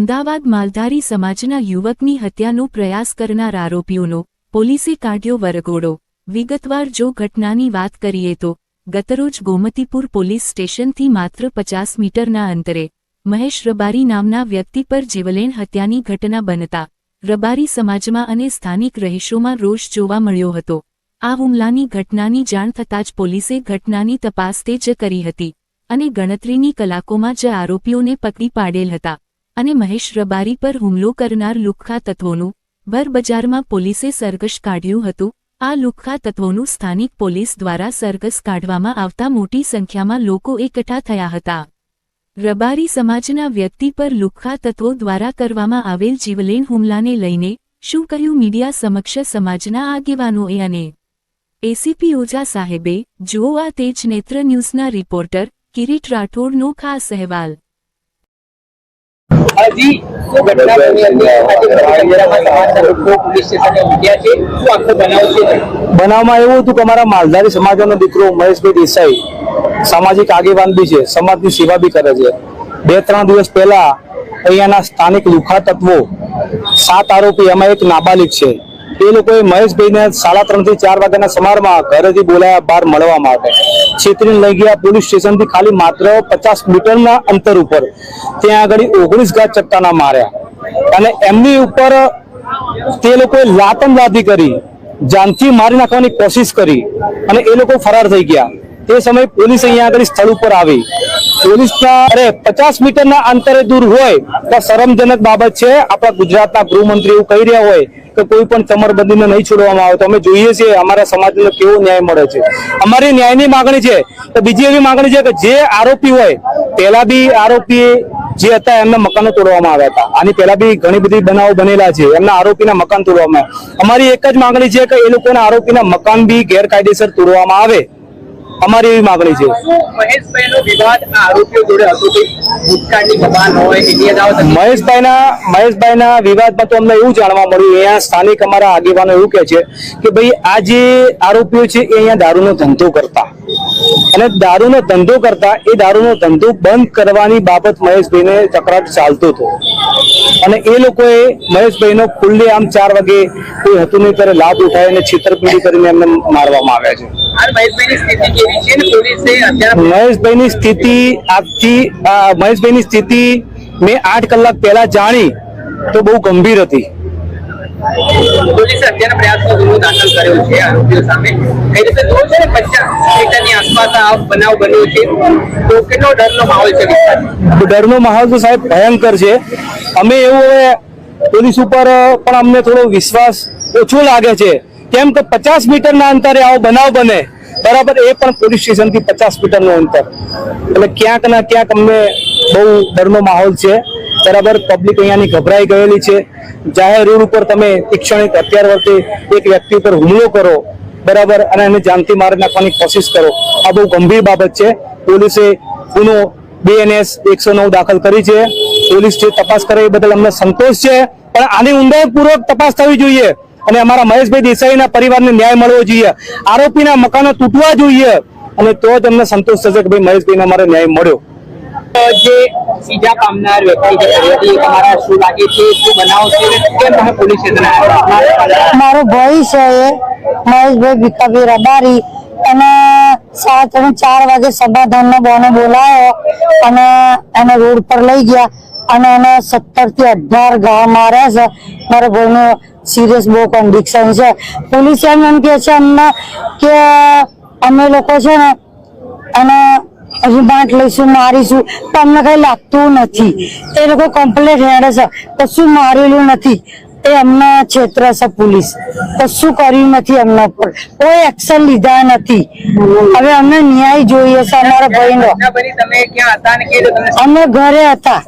અમદાવાદ માલધારી સમાજના યુવકની હત્યાનો પ્રયાસ કરનાર આરોપીઓનો પોલીસે કાઢ્યો વરઘોડો. વિગતવાર જો ઘટનાની વાત કરીએ તો, ગતરોજ ગોમતીપુર પોલીસ સ્ટેશનથી માત્ર પચાસ મીટરના અંતરે, મહેશ રબારી નામના વ્યક્તિ પર જીવલેણ હત્યાની ઘટના બનતા, રબારી સમાજમાં અને સ્થાનિક રહીશોમાં રોષ જોવા મળ્યો હતો. આ હુમલાની ઘટનાની જાણ થતાં જ પોલીસે ઘટનાની તપાસ તે જ કરી હતી અને ગણતરીની કલાકોમાં જ આરોપીઓને પકડી પાડેલ હતા. અને મહેશ રબારી પર હુમલો કરનાર લુખ્ખા તત્વોનું બરબજારમાં પોલીસે સરઘસ કાઢ્યું હતું. આ લુખ્ખા તત્વોનું સ્થાનિક પોલીસ દ્વારા સરઘસ કાઢવામાં આવતા મોટી સંખ્યામાં લોકો એકઠા થયા હતા. રબારી સમાજના વ્યક્તિ પર લુખ્ખા તત્વો દ્વારા કરવામાં આવેલ જીવલેણ હુમલાને લઈને શું કહ્યું મીડિયા સમક્ષ સમાજના આગેવાનોએ અને એસીપી ઓઝા સાહેબે? જુઓ આ તેજ નેત્ર ન્યૂઝના રિપોર્ટર કિરીટ રાઠોડનો ખાસ અહેવાલ. હજી બનાવમાં એવું હતું કે અમારા માલધારી સમાજનો દીકરો મહેશભાઈ દેસાઈ સામાજિક આગેવાન બી છે, સમાજની સેવા બી કરે છે. બે ત્રણ દિવસ પહેલા અહીંયાના સ્થાનિક લુખા તત્વો સાત આરોપી, એમાં એક નાબાલિક છે. એ લોકોએ મહેશભાઈને સાડા ત્રણથી ચાર વાગ્યાના સમારમાં ઘરેથી બોલાયા બહાર મળવા માટે. છેતરીને લઈ ગયા પોલીસ સ્ટેશનથી ખાલી માત્ર પચાસ મીટરના અંતર ઉપર. ત્યાં આગળ ઓગણીસ ગાજ ચટ્ટાના માર્યા. અને એમની ઉપર તે લોકોએ લાતનવાદી કરી. જાનથી મારી નાખવાની કોશિશ કરી. અને એ લોકો ફરાર થઈ ગયા. તે સમયે પોલીસ અહીંયા આગળ સ્થળ ઉપર આવી. પોલીસના અરે પચાસ મીટરના અંતરે દૂર હોય તો શરમજનક બાબત છે. આપણા ગુજરાતના ગૃહમંત્રી એવું કહી રહ્યા હોય કે કોઈ પણ ચમરબંધીને નહીં છોડવામાં આવે તો અમે જોઈએ છીએ. અમારા સમાજને કેવો ન્યાય મળે છે. અમારી ન્યાયની માંગણી છે. તો બીજી એવી માંગણી છે કે જે આરોપી હોય, પહેલા બી આરોપી જે હતા એમના મકાનો તોડવામાં આવ્યા હતા. આની પહેલા બી ઘણી બધી બનાવો બનેલા છે. એમના આરોપીના મકાન તોડવામાં અમારી એક જ માંગણી છે કે એ લોકોના આરોપીના મકાન બી ગેરકાયદેસર તોડવામાં આવે. અમારી એવી માંગણી છે? મહેશભાઈના મહેશભાઈના વિવાદમાં તો અમને એવું જાણવા મળ્યું અહીંયા સ્થાનિક અમારા આગેવાનો એવું કહે છે કે ભાઈ આ જે આરોપીઓ છે એ અહીંયા દારૂનો ધંધો કરતા. અને દારૂનો ધંધો કરતા એ દારૂનો ધંધો બંધ કરવાની બાબત મહેશભાઈને તકરાર ચાલતો હતો. અને એ લોકોએ મહેશભાઈનો ખુલ્લે આમ ચાર વાગે કોઈ હતું નહીં ત્યારે લાભ ઉઠાવી અને છેતરપિંડી કરીને એમને મારવામાં આવ્યા છે. મહેશભાઈની સ્થિતિ આજથી મહેશભાઈની સ્થિતિ મેં આઠ કલાક પહેલા જાણી તો બહુ ગંભીર હતી. પોલીસે અત્યારે પ્રયાસનો ગુનો દાખલ કર્યો છે. આરોપીઓ સામે કઈ રીતે દોઢ છે પચાસ મીટરની આસપાસ આ બનાવ બન્યો છે? તો કેટલો ડરનો માહોલ છે ડરનો માહોલ તો સાહેબ ભયંકર છે. અમે એવું હવે પોલીસ ઉપર પણ અમને થોડો વિશ્વાસ ઓછો લાગે છે. કેમ કે પચાસ મીટરના અંતરે આવો બનાવ બને, બરાબર, એ પણ પોલીસ સ્ટેશનથી પચાસ મીટરનું અંતર. એટલે ક્યાંક ના ક્યાંક અમને બહુ ડરનો માહોલ છે. બરાબર પબ્લિક અહીંયાની ગભરાઈ ગયેલી છે. જાહેર રોડ ઉપર તમે તીક્ષણિક અત્યાર વર્તે એક વ્યક્તિ ઉપર હુમલો કરો, બરાબર, અને એને જાનથી મારી નાખવાની કોશિશ કરો. આ બહુ ગંભીર બાબત છે. પોલીસે ગુનો બીએનએસ એકસો નવ દાખલ કરી છે. પોલીસ જે તપાસ કરે એ બદલ અમને સંતોષ છે. પણ આની ઊંડાણપૂર્વક તપાસ થવી જોઈએ. અને અમારા મહેશભાઈ દેસાઈના પરિવારને ન્યાય મળવો જોઈએ. આરોપીના મકાનો તૂટવા જોઈએ. અને તો જ અમને સંતોષ થશે કે ભાઈ મહેશભાઈને અમારે ન્યાય મળ્યો. જે સીધા પામનાર વ્યક્તિ છે હતી, તમારા શું લાગે છે, શું બનાવ છે અને કેમ તમે પોલીસ મારો ભાઈ છે એ, મહેશભાઈ ભીખાભાઈ રબારી. અને સાત ત્રણ ચાર વાગે સભાધાનનો બોને બોલાયો અને એને રોડ પર લઈ ગયા અને એને સત્તરથી અઢાર ઘા માર્યા છે. મારા ભાઈનો સિરિયસ બહુ કન્ડિક્શન છે. પોલીસ એમ એમ કે છે અમને કે અમે લોકો છે ને અને રિમાન્ડ લઈશું મારીશું. તો અમને કઈ લાગતું નથી. એ લોકો કમ્પ્લેટ હેડે છે. કશું મારેલું નથી. એ અમને ક્ષેત્ર છે પોલીસ. કશું કર્યું નથી એમના પર કોઈ એક્શન લીધા નથી. હવે અમને ન્યાય જોઈએ છે અમારા ભાઈનો. તમને અમે ઘરે હતા.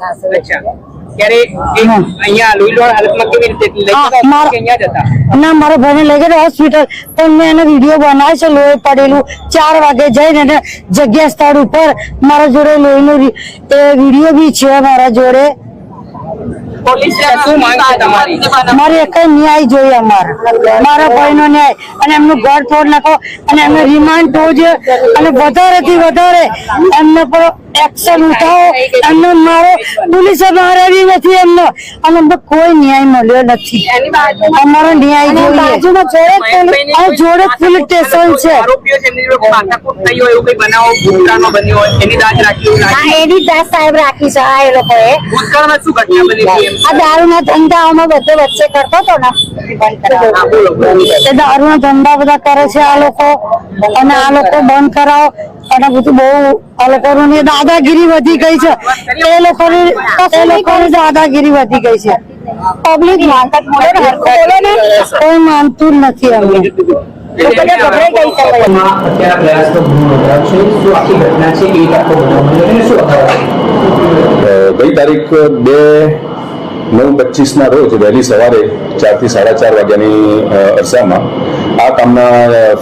ના મારા ભાઈને લઈ ગયા હોસ્પિટલ પણ મેં એને વીડિયો બનાવ્યો છે લોહી પડેલું. ચાર વાગે જઈને જગ્યા સ્થળ ઉપર મારા જોડે લોહીનો એ વીડિયો બી છે મારા જોડે. મારે એક ન્યાય જોઈએ અમારે. મારા ભાઈનો ન્યાય. અને એમનું ઘર તોડ નાખો અને એમને રિમાન્ડ થવું જોઈએ અને વધારે થી વધારે એમને પર એક્શન ઉઠાવો એમને મારો પોલીસે મારેલી નથી એમને. અને અમને કોઈ ન્યાય મળ્યો નથી. અમારો ન્યાય જોઈએ. બાજુમાં જોડે જોડે પોલીસ સ્ટેશન છે. એની દાસ સાહેબ રાખી છે આ એ લોકોએ. આ દારૂના ધંધાઓમાં બધો વચ્ચે કરતો હતો ને. દારૂના ધંધા બધા કરે છે આ લોકો. અને આ લોકો બંધ કરાવો. અને બધું બહુ આ લોકોની દાદાગીરી વધી ગઈ છે. એ લોકોની એ લોકોની દાદાગીરી વધી ગઈ છે. પબ્લિક કોઈ માનતું નથી અમે ગઈ તારીખ બે નવ પચીસના રોજ વહેલી સવારે ચારથી સાડા ચાર વાગ્યાની અરસામાં આ કામના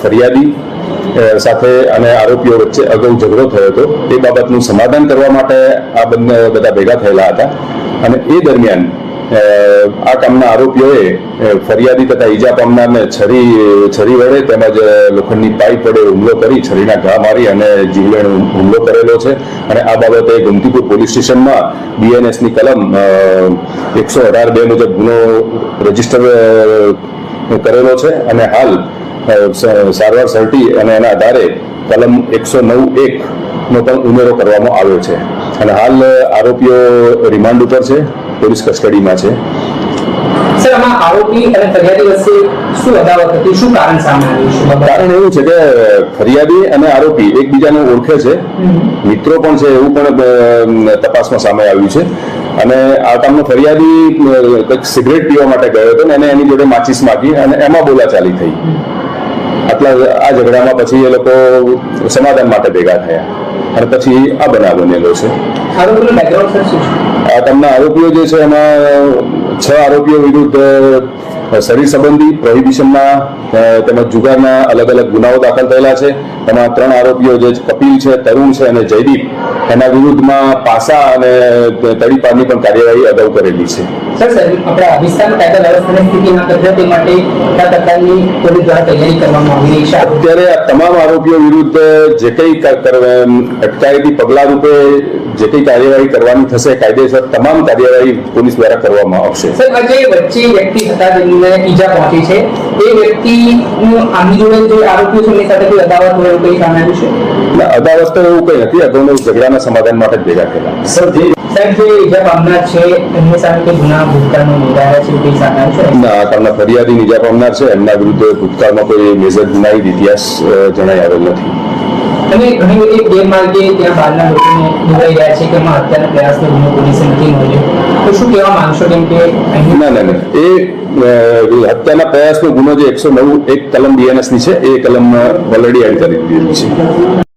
ફરિયાદી સાથે અને આરોપીઓ વચ્ચે અગાઉ ઝઘડો થયો હતો. એ બાબતનું સમાધાન કરવા માટે આ બંને બધા ભેગા થયેલા હતા. અને એ દરમિયાન આ કામના આરોપીઓએ ફરિયાદી તથા ઈજા પામનારને છરી છરી વડે તેમજ લોખંડની પાઇપ વડે હુમલો કરી છરીના ઘા મારી અને જીવલેણ હુમલો કરેલો છે. અને આ બાબતે ગમતીપુર પોલીસ સ્ટેશનમાં બીએનએસની કલમ એકસો અઢાર બે મુજબ ગુનો રજિસ્ટર કરેલો છે. અને હાલ સારવાર સર્ટી અને એના આધારે કલમ એકસો નવ એક નો પણ ઉમેરો કરવામાં આવ્યો છે. અને હાલ આરોપીઓ રિમાન્ડ ઉપર છે પોલીસ કસ્ટડીમાં છે. સર આમાં આરોપી અને ફરિયાદી વચ્ચે શું અદાવત શું કારણ એવું છે કે ફરિયાદી અને આરોપી એકબીજાને ઓળખે છે. મિત્રો પણ છે એવું પણ તપાસમાં સામે આવ્યું છે. અને આ કામનો ફરિયાદી કંઈક સિગરેટ પીવા માટે ગયો હતો ને એને એની જોડે માચીસ માગી અને એમાં બોલાચાલી થઈ. આટલા આ ઝઘડામાં પછી એ લોકો સમાધાન માટે ભેગા થયા. અને પછી આ બનાવ બનેલો છે. કામના આરોપીઓ જે છે એમાં છ આરોપીઓ વિરુદ્ધ શરીર સંબંધી પ્રોહિબિશનના તેમજ જુગારના અલગ અલગ ગુનાઓ દાખલ થયેલા છે. એમાં ત્રણ આરોપીઓ જે કપિલ છે તરુણ છે અને જયદીપ એના વિરુદ્ધમાં પાસા અને તડીપારની પણ કાર્યવાહી અગાઉ કરેલી છે. સર સર આપણે વિસ્તારમાં કાયદા વ્યવસ્થાની કબજા માટે કયા પ્રકારની પોલીસ દ્વારા તૈયારી કરવામાં આવી છે. અત્યારે આ તમામ આરોપીઓ વિરુદ્ધ જે કંઈ અટકાયતી પગલા રૂપે જે કંઈ કાર્યવાહી કરવાની થશે કાયદેસર તમામ કાર્યવાહી પોલીસ દ્વારા કરવામાં આવશે. સર આજે વચ્ચે વ્યક્તિ હતા જેમને ઈજા પહોંચી છે. એ વ્યક્તિ આમની જોડે જે આરોપીઓ છે એમની સાથે કોઈ અદાવત હોય એવું કંઈ સામે આવ્યું છે એટલે અદાવસ્થ એવું કંઈ નથી અગાઉના ઝઘડાના સમાધાન માટે જ ભેગા થયેલા. સર જે સાહેબ જે પામનાર છે એમની સામે કોઈ ગુના ભૂતકાળમાં નોંધાયા છે એવું કંઈ સામે છે? ના આ ફરિયાદી પામનાર છે એમના વિરુદ્ધ ભૂતકાળમાં કોઈ મેજર ગુનાહિત ઇતિહાસ જણાઈ આવેલ નથી. અને ઘણી બધી ગેરમાર્ગે ત્યાં બહારના લોકોને દોરાઈ રહ્યા છે કે એમાં હત્યાનો પ્રયાસનો ગુનો પોલીસે નથી મળ્યો તો શું કહેવા માંગશો કેમ કે ના ના ના. એ હત્યાના પ્રયાસનો ગુનો જે એકસો નવ એક કલમ બીએનએસની છે, એ કલમ ઓલરેડી એડ કરી દીધેલી છે.